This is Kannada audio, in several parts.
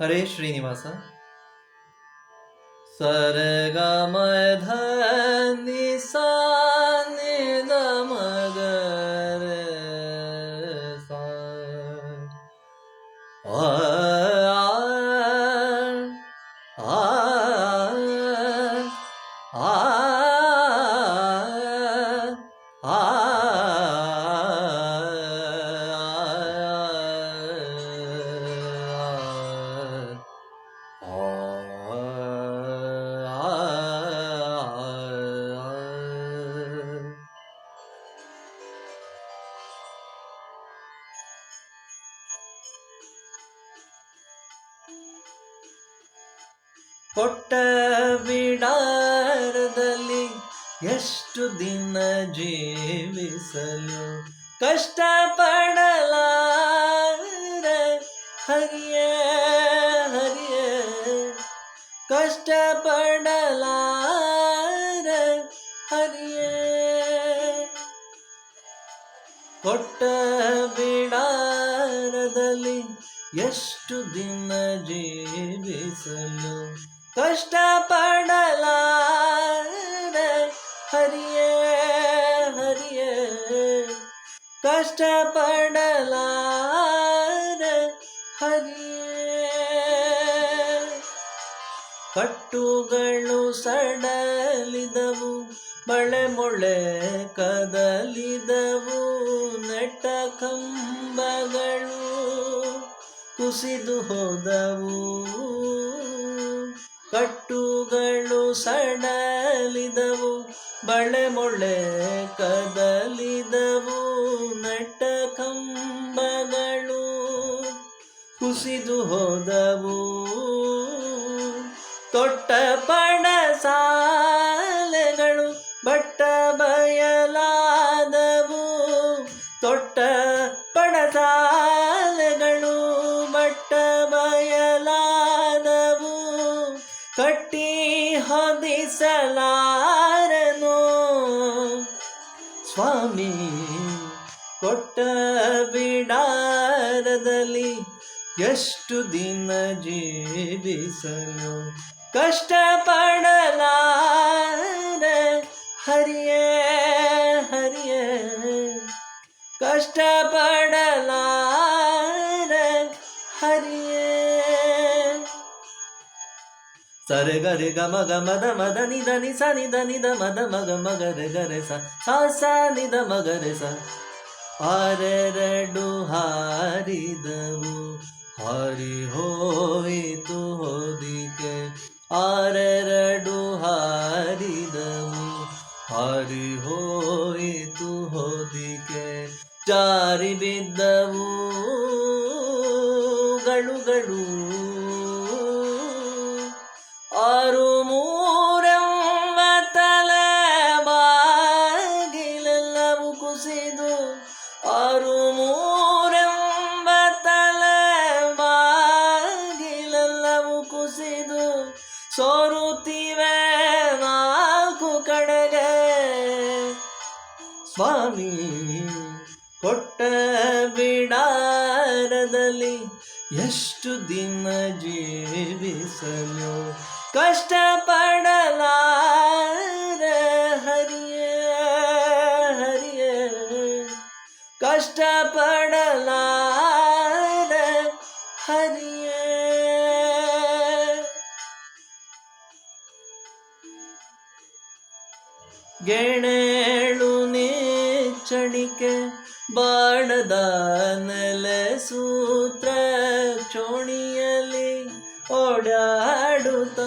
हरे श्रीनिवास सरगमधनिसा ಕೊಟ್ಟ ಬಿಡಾರದಲ್ಲಿ ಎಷ್ಟು ದಿನ ಜೀವಿಸಲು ಕಷ್ಟ ಪಡಲಾರ ಹರಿಯ ಹರಿಯ ಕಷ್ಟ ಪಡಲಾರ ಹರಿಯ. ಕೊಟ್ಟ ಬಿಡಾರದಲ್ಲಿ ಎಷ್ಟು ದಿನ ಜೀವಿಸಲು ಕಷ್ಟ ಪಡಲಾರ ಹರಿಯ ಹರಿಯ. ಕಷ್ಟ ಪಡಲ ಹರಿಯ. ಕಟ್ಟುಗಳು ಸಡಲಿದವು, ಮಳೆ ಮೊಳೆ ಕದಲಿದವು, ನೆಟ್ಟ ಕಂಬಗಳು ಕುಸಿದು ಹೋದವು. ಕಟ್ಟುಗಳು ಸಡಲಿದವು ಬಳೆ ಮೊಳೆ ಕದಲಿದವು ನಟ ಕಂಬಗಳು ಕುಸಿದು ಹೋದವು. ತೊಟ್ಟ ಪಣ ಸಾಲೆಗಳು ಹೊದಿಸಲಾರನು ಸ್ವಾಮಿ ಕೊಟ್ಟ ಬಿಡಾರದಲ್ಲಿ ಎಷ್ಟು ದಿನ ಜೀವಿಸಲು ಕಷ್ಟ ಪಡಲಾರ ಹರಿಯ ಹರಿಯ ಕಷ್ಟ ಪಡಲಾರ ಸರೆ ಗರೆ ಗಮ ಮಗ ಮದ ನಿದ ನಿ ಸ ನಿದ ನಿದ ಮದ ಮಗ ಮಗರೆ ಗರೆ ಸ ಸ ನಿದ ಮಗರೆ ಸ ಆರೆರಡು ಹಾರಿದವು ಹರಿ ಹೋಯಿತು ಹೋದಿಕೆ. ಆರೆರಡು ಹಾರಿದವು ಹರಿ ಹೋಯಿತು ಹೋದಿಕೆ. ಜಾರಿ ಬಿದ್ದವು ಸ್ವಾಮಿ ಕೊಟ್ಟ ಬಿಡಾರದಲ್ಲಿ ಎಷ್ಟು ದಿನ ಜೀವಿಸಲು ಕಷ್ಟ ಪಡಲಾರ ಹರಿಯ ಹರಿಯ. ಕಷ್ಟ ಪಡಲಾರ ಹರಿಯ. ಗೆಣೇಳು ನೀಚಣಿಕೆ ಬಾಣದ ನೆಲೆ ಸೂತ್ರ ಚೋಣಿಯಲ್ಲಿ ಓಡಾಡುತ್ತ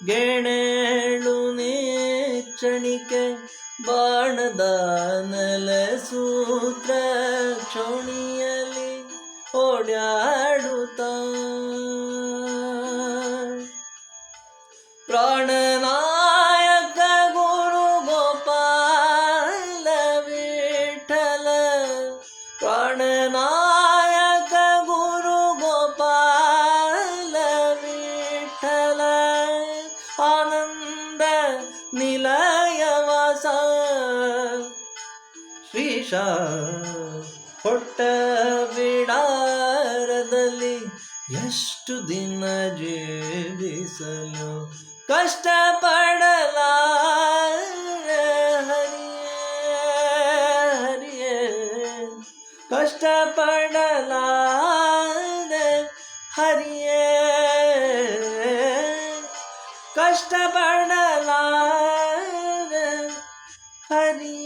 ಗೆಣೇಳು ನೀಚಣಿಕೆ ಬಾಣದ ನೆಲೆ ಸೂತ್ರ ಚೋಣಿಯಲ್ಲಿ ಓಡಾಡುತ್ತ ನಿಲಯವಾಸ. ಶ್ರೀಶ ಹೊಟ್ಟ ಬಿಡಾರದಲ್ಲಿ ಎಷ್ಟು ದಿನ ಜೀವಿಸಲು ಕಷ್ಟ ಪಡಲ ಹರಿಯೇ ಕಷ್ಟ ಪಡಲ ಹರಿಯೇ ಕಷ್ಟ ಪಡಲ Honey.